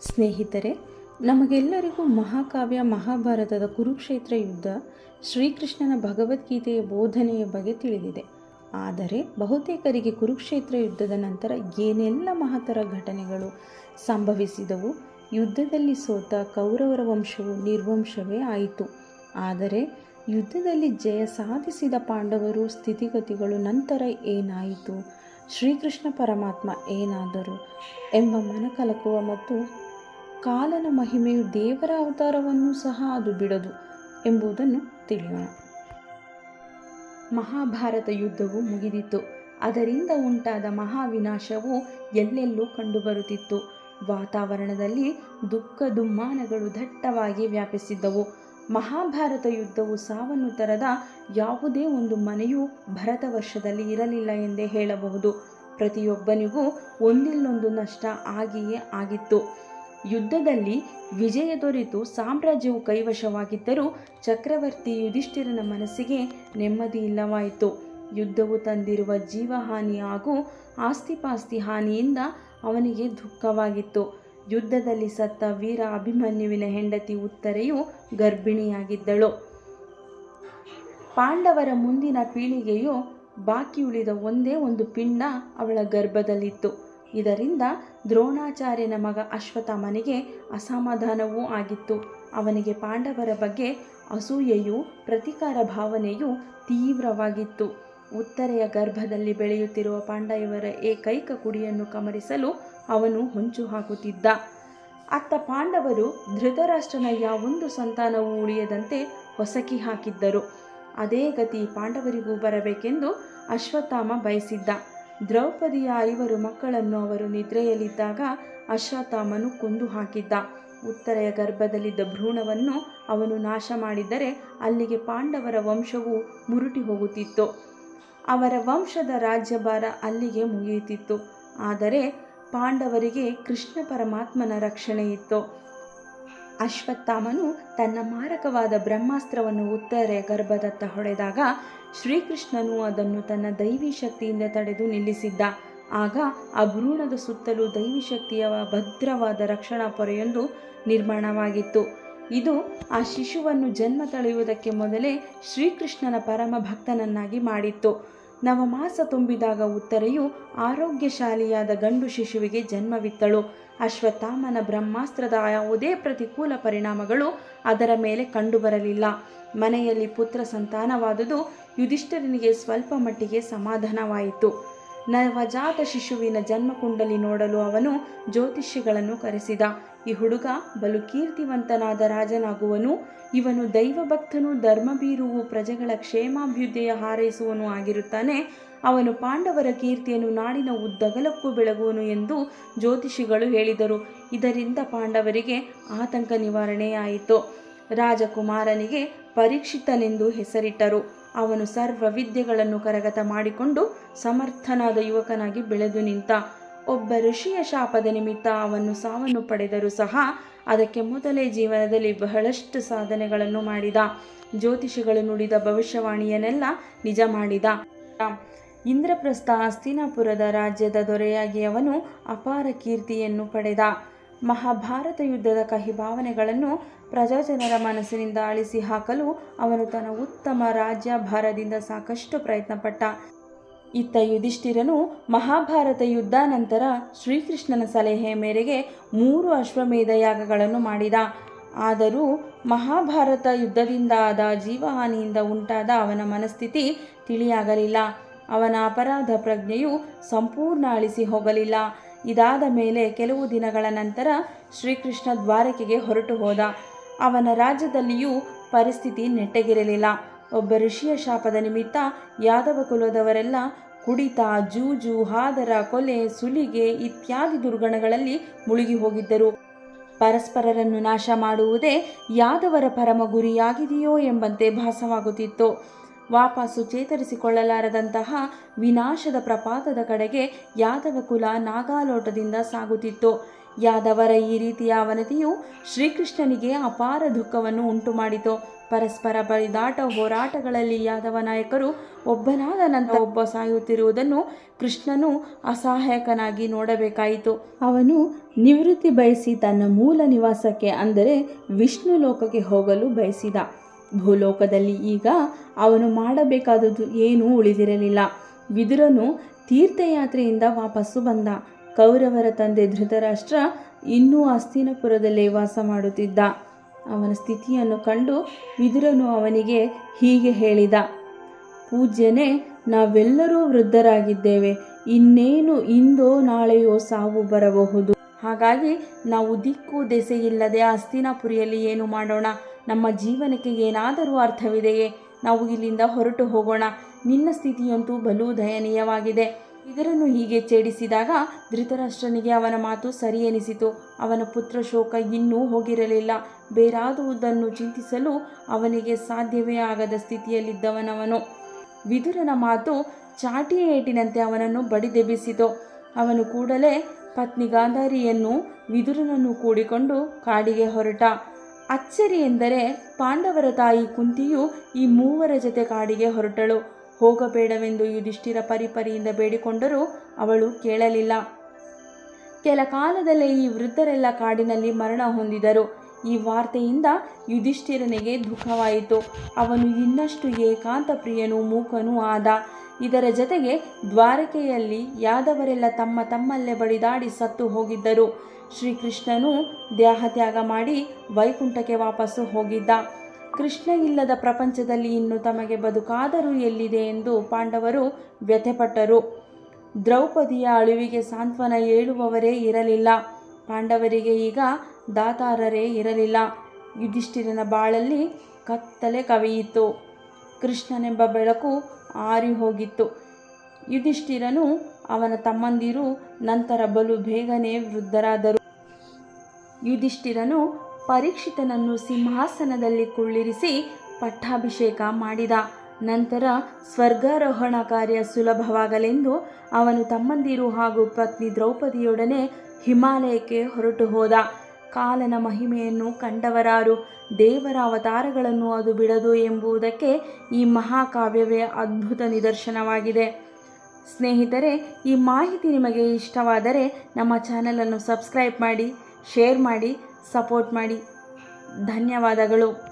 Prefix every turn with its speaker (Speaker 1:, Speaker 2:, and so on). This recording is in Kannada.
Speaker 1: ಸ್ನೇಹಿತರೆ, ನಮಗೆಲ್ಲರಿಗೂ ಮಹಾಕಾವ್ಯ, ಮಹಾಭಾರತದ ಕುರುಕ್ಷೇತ್ರ ಯುದ್ಧ ಶ್ರೀಕೃಷ್ಣನ ಭಗವದ್ಗೀತೆಯ ಬೋಧನೆಯ ಬಗ್ಗೆ ತಿಳಿದಿದೆ. ಆದರೆ ಬಹುತೇಕರಿಗೆ ಕುರುಕ್ಷೇತ್ರ ಯುದ್ಧದ ನಂತರ ಏನೆಲ್ಲ ಮಹತ್ತರ ಘಟನೆಗಳು ಸಂಭವಿಸಿದವು, ಯುದ್ಧದಲ್ಲಿ ಸೋತ ಕೌರವರ ವಂಶವು ನಿರ್ವಂಶವೇ ಆಯಿತು. ಆದರೆ ಯುದ್ಧದಲ್ಲಿ ಜಯ ಸಾಧಿಸಿದ ಪಾಂಡವರು ಸ್ಥಿತಿಗತಿಗಳು ನಂತರ ಏನಾಯಿತು, ಶ್ರೀಕೃಷ್ಣ ಪರಮಾತ್ಮ ಏನಾದರು ಎಂಬ ಮನಕಲಕುವ ಮತ್ತು ಕಾಲನ ಮಹಿಮೆಯು ದೇವರ ಅವತಾರವನ್ನು ಸಹ ಅದು ಬಿಡದು ಎಂಬುದನ್ನು ತಿಳಿಯೋಣ. ಮಹಾಭಾರತ ಯುದ್ಧವು ಮುಗಿದಿತ್ತು. ಅದರಿಂದ ಉಂಟಾದ ಮಹಾವಿನಾಶವು ಎಲ್ಲೆಲ್ಲೂ ಕಂಡುಬರುತ್ತಿತ್ತು. ವಾತಾವರಣದಲ್ಲಿ ದುಃಖ ದುಮ್ಮಾನಗಳು ದಟ್ಟವಾಗಿ ವ್ಯಾಪಿಸಿದ್ದವು. ಮಹಾಭಾರತ ಯುದ್ಧವು ಸಾವನ್ನು ತರದ ಯಾವುದೇ ಒಂದು ಮನೆಯು ಭರತ ವರ್ಷದಲ್ಲಿ ಇರಲಿಲ್ಲ ಎಂದೇ ಹೇಳಬಹುದು. ಪ್ರತಿಯೊಬ್ಬನಿಗೂ ಒಂದಿಲ್ಲೊಂದು ನಷ್ಟ ಆಗಿಯೇ ಆಗಿತ್ತು. ಯುದ್ಧದಲ್ಲಿ ವಿಜಯ ದೊರೆತು ಸಾಮ್ರಾಜ್ಯವು ಕೈವಶವಾಗಿದ್ದರೂ ಚಕ್ರವರ್ತಿ ಯುಧಿಷ್ಠಿರನ ಮನಸ್ಸಿಗೆ ನೆಮ್ಮದಿ ಇಲ್ಲವಾಯಿತು. ಯುದ್ಧವು ತಂದಿರುವ ಜೀವಹಾನಿ ಹಾಗೂ ಆಸ್ತಿಪಾಸ್ತಿ ಹಾನಿಯಿಂದ ಅವನಿಗೆ ದುಃಖವಾಗಿತ್ತು. ಯುದ್ಧದಲ್ಲಿ ಸತ್ತ ವೀರ ಅಭಿಮನ್ಯುವಿನ ಹೆಂಡತಿ ಉತ್ತರೆಯು ಗರ್ಭಿಣಿಯಾಗಿದ್ದಳು. ಪಾಂಡವರ ಮುಂದಿನ ಪೀಳಿಗೆಯು ಬಾಕಿ ಉಳಿದ ಒಂದೇ ಒಂದು ಪಿಂಡ ಅವಳ ಗರ್ಭದಲ್ಲಿತ್ತು. ಇದರಿಂದ ದ್ರೋಣಾಚಾರ್ಯನ ಮಗ ಅಶ್ವತ್ಥಾಮನಿಗೆ ಅಸಮಾಧಾನವೂ ಆಗಿತ್ತು. ಅವನಿಗೆ ಪಾಂಡವರ ಬಗ್ಗೆ ಅಸೂಯೆಯು ಪ್ರತೀಕಾರ ಭಾವನೆಯು ತೀವ್ರವಾಗಿತ್ತು. ಉತ್ತರೆಯ ಗರ್ಭದಲ್ಲಿ ಬೆಳೆಯುತ್ತಿರುವ ಪಾಂಡವರ ಏಕೈಕ ಕುಡಿಯನ್ನು ಕಮರಿಸಲು ಅವನು ಹೊಂಚು ಹಾಕುತ್ತಿದ್ದ ಅತ್ತ ಪಾಂಡವರು ಧೃತರಾಷ್ಟ್ರನ ಯಾವೊಂದು ಸಂತಾನವೂ ಉಳಿಯದಂತೆ ಹೊಸಕಿ ಹಾಕಿದ್ದರು. ಅದೇ ಗತಿ ಪಾಂಡವರಿಗೂ ಬರಬೇಕೆಂದು ಅಶ್ವತ್ಥಾಮ ಬಯಸಿದ್ದ. ದ್ರೌಪದಿಯ ಐವರು ಮಕ್ಕಳನ್ನು ಅವರು ನಿದ್ರೆಯಲ್ಲಿದ್ದಾಗ ಅಶ್ವತ್ಥಾಮನು ಕೊಂದು ಹಾಕಿದ್ದ. ಉತ್ತರೆಯ ಗರ್ಭದಲ್ಲಿದ್ದ ಭ್ರೂಣವನ್ನು ಅವನು ನಾಶ ಮಾಡಿದರೆ ಅಲ್ಲಿಗೆ ಪಾಂಡವರ ವಂಶವು ಮುರುಟಿ ಹೋಗುತ್ತಿತ್ತು. ಅವರ ವಂಶದ ರಾಜ್ಯಭಾರ ಅಲ್ಲಿಗೆ ಮುಗಿಯುತ್ತಿತ್ತು. ಆದರೆ ಪಾಂಡವರಿಗೆ ಕೃಷ್ಣ ಪರಮಾತ್ಮನ ರಕ್ಷಣೆ ಇತ್ತು ಅಶ್ವತ್ಥಾಮನು ತನ್ನ ಮಾರಕವಾದ ಬ್ರಹ್ಮಾಸ್ತ್ರವನ್ನು ಉತ್ತರೆ ಗರ್ಭದತ್ತ ಹೊಡೆದಾಗ ಶ್ರೀಕೃಷ್ಣನು ಅದನ್ನು ತನ್ನ ದೈವಿ ಶಕ್ತಿಯಿಂದ ತಡೆದು ನಿಲ್ಲಿಸಿದ್ದ. ಆಗ ಆ ಭ್ರೂಣದ ಸುತ್ತಲೂ ದೈವಿ ಶಕ್ತಿಯ ಭದ್ರವಾದ ರಕ್ಷಣಾ ಪೊರೆಯೊಂದು ನಿರ್ಮಾಣವಾಗಿತ್ತು. ಇದು ಆ ಶಿಶುವನ್ನು ಜನ್ಮ ತಳೆಯುವುದಕ್ಕೆ ಮೊದಲೇ ಶ್ರೀಕೃಷ್ಣನ ಪರಮ ಭಕ್ತನನ್ನಾಗಿ ಮಾಡಿತ್ತು. ನವಮಾಸ ತುಂಬಿದಾಗ ಉತ್ತರೆಯು ಆರೋಗ್ಯಶಾಲಿಯಾದ ಗಂಡು ಶಿಶುವಿಗೆ ಜನ್ಮವಿತ್ತಳು. ಅಶ್ವತ್ಥಾಮನ ಬ್ರಹ್ಮಾಸ್ತ್ರದ ಯಾವುದೇ ಪ್ರತಿಕೂಲ ಪರಿಣಾಮಗಳು ಅದರ ಮೇಲೆ ಕಂಡುಬರಲಿಲ್ಲ. ಮನೆಯಲ್ಲಿ ಪುತ್ರ ಸಂತಾನವಾದುದು ಯುಧಿಷ್ಠರನಿಗೆ ಸ್ವಲ್ಪ ಮಟ್ಟಿಗೆ ಸಮಾಧಾನವಾಯಿತು. ನವಜಾತ ಶಿಶುವಿನ ಜನ್ಮಕುಂಡಲಿ ನೋಡಲು ಅವನು ಜ್ಯೋತಿಷ್ಯಗಳನ್ನು ಕರೆಸಿದ. ಈ ಹುಡುಗ ಬಲು ಕೀರ್ತಿವಂತನಾದ ರಾಜನಾಗುವನು. ಇವನು ದೈವಭಕ್ತನು ಧರ್ಮಬೀರುವು ಪ್ರಜೆಗಳ ಕ್ಷೇಮಾಭ್ಯುದಯ ಹಾರೈಸುವನು ಆಗಿರುತ್ತಾನೆ. ಅವನು ಪಾಂಡವರ ಕೀರ್ತಿಯನ್ನು ನಾಡಿನ ಉದ್ದಗಲಕ್ಕೂ ಬೆಳಗುವನು ಎಂದು ಜ್ಯೋತಿಷಿಗಳು ಹೇಳಿದರು. ಇದರಿಂದ ಪಾಂಡವರಿಗೆ ಆತಂಕ ನಿವಾರಣೆಯಾಯಿತು. ರಾಜಕುಮಾರನಿಗೆ ಪರೀಕ್ಷಿತನೆಂದು ಹೆಸರಿಟ್ಟರು. ಅವನು ಸರ್ವ ವಿದ್ಯೆಗಳನ್ನು ಕರಗತ ಮಾಡಿಕೊಂಡು ಸಮರ್ಥನಾದ ಯುವಕನಾಗಿ ಬೆಳೆದು ನಿಂತ. ಒಬ್ಬ ಋಷಿಯ ಶಾಪದ ನಿಮಿತ್ತ ಅವನು ಸಾವನ್ನು ಪಡೆದರೂ ಸಹ ಅದಕ್ಕೆ ಮೊದಲೇ ಜೀವನದಲ್ಲಿ ಬಹಳಷ್ಟು ಸಾಧನೆಗಳನ್ನು ಮಾಡಿದ. ಜ್ಯೋತಿಷಿಗಳು ನುಡಿದ ಭವಿಷ್ಯವಾಣಿಯನ್ನೆಲ್ಲ ನಿಜ ಮಾಡಿದ. ಇಂದ್ರಪ್ರಸ್ಥ ಹಸ್ತಿನಾಪುರದ ರಾಜ್ಯದ ದೊರೆಯಾಗಿ ಅವನು ಅಪಾರ ಕೀರ್ತಿಯನ್ನು ಪಡೆದ. ಮಹಾಭಾರತ ಯುದ್ಧದ ಕಹಿ ಭಾವನೆಗಳನ್ನು ಪ್ರಜಾಜನರ ಮನಸ್ಸಿನಿಂದ ಅಳಿಸಿ ಹಾಕಲು ಅವನು ತನ್ನ ಉತ್ತಮ ರಾಜ್ಯಭಾರದಿಂದ ಸಾಕಷ್ಟು ಪ್ರಯತ್ನಪಟ್ಟ. ಇತ್ತ ಯುಧಿಷ್ಠಿರನು ಮಹಾಭಾರತ ಯುದ್ಧ ನಂತರ ಶ್ರೀಕೃಷ್ಣನ ಸಲಹೆ ಮೇರೆಗೆ ಮೂರು ಅಶ್ವಮೇಧ ಯಾಗಗಳನ್ನು ಮಾಡಿದ. ಆದರೂ ಮಹಾಭಾರತ ಯುದ್ಧದಿಂದ ಆದ ಜೀವಹಾನಿಯಿಂದ ಉಂಟಾದ ಅವನ ಮನಸ್ಥಿತಿ ತಿಳಿಯಾಗಲಿಲ್ಲ. ಅವನ ಅಪರಾಧ ಪ್ರಜ್ಞೆಯು ಸಂಪೂರ್ಣ ಅಳಿಸಿ ಹೋಗಲಿಲ್ಲ. ಇದಾದ ಮೇಲೆ ಕೆಲವು ದಿನಗಳ ನಂತರ ಶ್ರೀಕೃಷ್ಣ ದ್ವಾರಕೆಗೆ ಹೊರಟು ಹೋದ. ಅವನ ರಾಜ್ಯದಲ್ಲಿಯೂ ಪರಿಸ್ಥಿತಿ ನೆಟ್ಟಗಿರಲಿಲ್ಲ. ಒಬ್ಬ ಋಷಿಯ ಶಾಪದ ನಿಮಿತ್ತ ಯಾದವ ಕುಲದವರೆಲ್ಲ ಕುಡಿತ, ಜೂಜು, ಹಾದರ, ಕೊಲೆ, ಸುಲಿಗೆ ಇತ್ಯಾದಿ ದುರ್ಗಣಗಳಲ್ಲಿ ಮುಳುಗಿ ಹೋಗಿದ್ದರು. ಪರಸ್ಪರರನ್ನು ನಾಶ ಮಾಡುವುದೇ ಯಾದವರ ಪರಮ ಗುರಿಯಾಗಿದೆಯೋ ಎಂಬಂತೆ ಭಾಸವಾಗುತ್ತಿತ್ತು. ವಾಪಸ್ಸು ಚೇತರಿಸಿಕೊಳ್ಳಲಾರದಂತಹ ವಿನಾಶದ ಪ್ರಪಾತದ ಕಡೆಗೆ ಯಾದವ ಕುಲ ನಾಗಾಲೋಟದಿಂದ ಸಾಗುತ್ತಿತ್ತು. ಯಾದವರ ಈ ರೀತಿಯ ಅವನತಿಯು ಶ್ರೀಕೃಷ್ಣನಿಗೆ ಅಪಾರ ದುಃಖವನ್ನು ಉಂಟುಮಾಡಿತು. ಪರಸ್ಪರ ಬರಿದಾಟ ಹೋರಾಟಗಳಲ್ಲಿ ಯಾದವ ನಾಯಕರು ಒಬ್ಬನಾದ ನಂತರ ಒಬ್ಬ ಸಾಯುತ್ತಿರುವುದನ್ನು ಕೃಷ್ಣನು ಅಸಹಾಯಕನಾಗಿ ನೋಡಬೇಕಾಯಿತು. ಅವನು ನಿವೃತ್ತಿ ಬಯಸಿ ತನ್ನ ಮೂಲ ನಿವಾಸಕ್ಕೆ ಅಂದರೆ ವಿಷ್ಣು ಲೋಕಕ್ಕೆ ಹೋಗಲು ಬಯಸಿದ. ಭೂಲೋಕದಲ್ಲಿ ಈಗ ಅವನು ಮಾಡಬೇಕಾದದ್ದು ಏನೂ ಉಳಿದಿರಲಿಲ್ಲ. ವಿದುರನು ತೀರ್ಥಯಾತ್ರೆಯಿಂದ ವಾಪಸ್ಸು ಬಂದ. ಕೌರವರ ತಂದೆ ಧೃತರಾಷ್ಟ್ರ ಇನ್ನೂ ಅಸ್ತಿನಪುರದಲ್ಲೇ ವಾಸ ಮಾಡುತ್ತಿದ್ದ. ಅವನ ಸ್ಥಿತಿಯನ್ನು ಕಂಡು ವಿದುರನು ಅವನಿಗೆ ಹೀಗೆ ಹೇಳಿದ. ಪೂಜ್ಯನೇ, ನಾವೆಲ್ಲರೂ ವೃದ್ಧರಾಗಿದ್ದೇವೆ. ಇನ್ನೇನು ಇಂದೋ ನಾಳೆಯೋ ಸಾವು ಬರಬಹುದು. ಹಾಗಾಗಿ ನಾವು ದಿಕ್ಕು ದೆಸೆಯಿಲ್ಲದೆ ಅಸ್ತಿನಾಪುರಿಯಲ್ಲಿ ಏನು ಮಾಡೋಣ? ನಮ್ಮ ಜೀವನಕ್ಕೆ ಏನಾದರೂ ಅರ್ಥವಿದೆಯೇ? ನಾವು ಇಲ್ಲಿಂದ ಹೊರಟು ಹೋಗೋಣ. ನಿನ್ನ ಸ್ಥಿತಿಯಂತೂ ಬಲು ದಯನೀಯವಾಗಿದೆ. ಇದರನ್ನು ಹೀಗೆ ಛೇಡಿಸಿದಾಗ ಧೃತರಾಷ್ಟ್ರನಿಗೆ ಅವನ ಮಾತು ಸರಿಯೆನಿಸಿತು ಅವನ ಪುತ್ರ ಶೋಕ ಇನ್ನೂ ಹೋಗಿರಲಿಲ್ಲ. ಬೇರಾದುವುದನ್ನು ಚಿಂತಿಸಲು ಅವನಿಗೆ ಸಾಧ್ಯವೇ ಆಗದ ಸ್ಥಿತಿಯಲ್ಲಿದ್ದವನವನು. ವಿದುರನ ಮಾತು ಚಾಟಿಯ ಏಟಿನಂತೆ ಅವನನ್ನು ಬಡಿದೆಬ್ಬಿಸಿತು. ಅವನು ಕೂಡಲೇ ಪತ್ನಿ ಗಾಂಧಾರಿಯನ್ನು ವಿದುರನನ್ನು ಕೂಡಿಕೊಂಡು ಕಾಡಿಗೆ ಹೊರಟ. ಅಚ್ಚರಿ ಎಂದರೆ ಪಾಂಡವರ ತಾಯಿ ಕುಂತಿಯು ಈ ಮೂವರ ಜೊತೆ ಕಾಡಿಗೆ ಹೊರಟಳು. ಹೋಗಬೇಡವೆಂದು ಯುಧಿಷ್ಠಿರ ಪರಿಪರಿಯಿಂದ ಬೇಡಿಕೊಂಡರೂ ಅವಳು ಕೇಳಲಿಲ್ಲ. ಕೆಲ ಕಾಲದಲ್ಲೇ ಈ ವೃದ್ಧರೆಲ್ಲ ಕಾಡಿನಲ್ಲಿ ಮರಣ ಹೊಂದಿದರು. ಈ ವಾರ್ತೆಯಿಂದ ಯುಧಿಷ್ಠಿರನಿಗೆ ದುಃಖವಾಯಿತು. ಅವನು ಇನ್ನಷ್ಟು ಏಕಾಂತ ಪ್ರಿಯನೂ ಮೂಕನೂ ಆದ. ಇದರ ಜತೆಗೆ ದ್ವಾರಕೆಯಲ್ಲಿ ಯಾದವರೆಲ್ಲ ತಮ್ಮ ತಮ್ಮಲ್ಲೇ ಬಡಿದಾಡಿ ಸತ್ತು ಹೋಗಿದ್ದರು. ಶ್ರೀಕೃಷ್ಣನು ದೇಹತ್ಯಾಗ ಮಾಡಿ ವೈಕುಂಠಕ್ಕೆ ವಾಪಸ್ಸು ಹೋಗಿದ್ದ. ಕೃಷ್ಣ ಇಲ್ಲದ ಪ್ರಪಂಚದಲ್ಲಿ ಇನ್ನು ತಮಗೆ ಬದುಕಾದರೂ ಎಲ್ಲಿದೆ ಎಂದು ಪಾಂಡವರು ವ್ಯಥೆಪಟ್ಟರು. ದ್ರೌಪದಿಯ ಅಳಿವಿಗೆ ಸಾಂತ್ವನ ಹೇಳುವವರೇ ಇರಲಿಲ್ಲ. ಪಾಂಡವರಿಗೆ ಈಗ ದಾತಾರರೇ ಇರಲಿಲ್ಲ. ಯುಧಿಷ್ಠಿರನ ಬಾಳಲ್ಲಿ ಕತ್ತಲೆ ಕವಿಯಿತು ಕೃಷ್ಣನೆಂಬ ಬೆಳಕು ಆರಿ ಹೋಗಿತ್ತು. ಯುಧಿಷ್ಠಿರನು ಅವನ ತಮ್ಮಂದಿರು, ನಂತರ ಬಲು ಬೇಗನೆ ವೃದ್ಧರಾದರು. ಯುಧಿಷ್ಠಿರನು ಪರೀಕ್ಷಿತನನ್ನು ಸಿಂಹಾಸನದಲ್ಲಿ ಕುಳ್ಳಿರಿಸಿ ಪಟ್ಟಾಭಿಷೇಕ ಮಾಡಿದ. ನಂತರ ಸ್ವರ್ಗಾರೋಹಣ ಕಾರ್ಯ ಸುಲಭವಾಗಲೆಂದು ಅವನು ತಮ್ಮಂದಿರು ಹಾಗೂ ಪತ್ನಿ ದ್ರೌಪದಿಯೊಡನೆ ಹಿಮಾಲಯಕ್ಕೆ ಹೊರಟು ಹೋದ ಕಾಲನ ಮಹಿಮೆಯನ್ನು ಕಂಡವರಾರು, ದೇವರ ಅವತಾರಗಳನ್ನು ಅದು ಬಿಡದು ಎಂಬುದಕ್ಕೆ ಈ ಮಹಾಕಾವ್ಯವೇ ಅದ್ಭುತ ನಿದರ್ಶನವಾಗಿದೆ. ಸ್ನೇಹಿತರೆ, ಈ ಮಾಹಿತಿ ನಿಮಗೆ ಇಷ್ಟವಾದರೆ ನಮ್ಮ ಚಾನಲನ್ನು ಸಬ್ಸ್ಕ್ರೈಬ್ ಮಾಡಿ, ಶೇರ್ ಮಾಡಿ, ಸಪೋರ್ಟ್ ಮಾಡಿ. ಧನ್ಯವಾದಗಳು.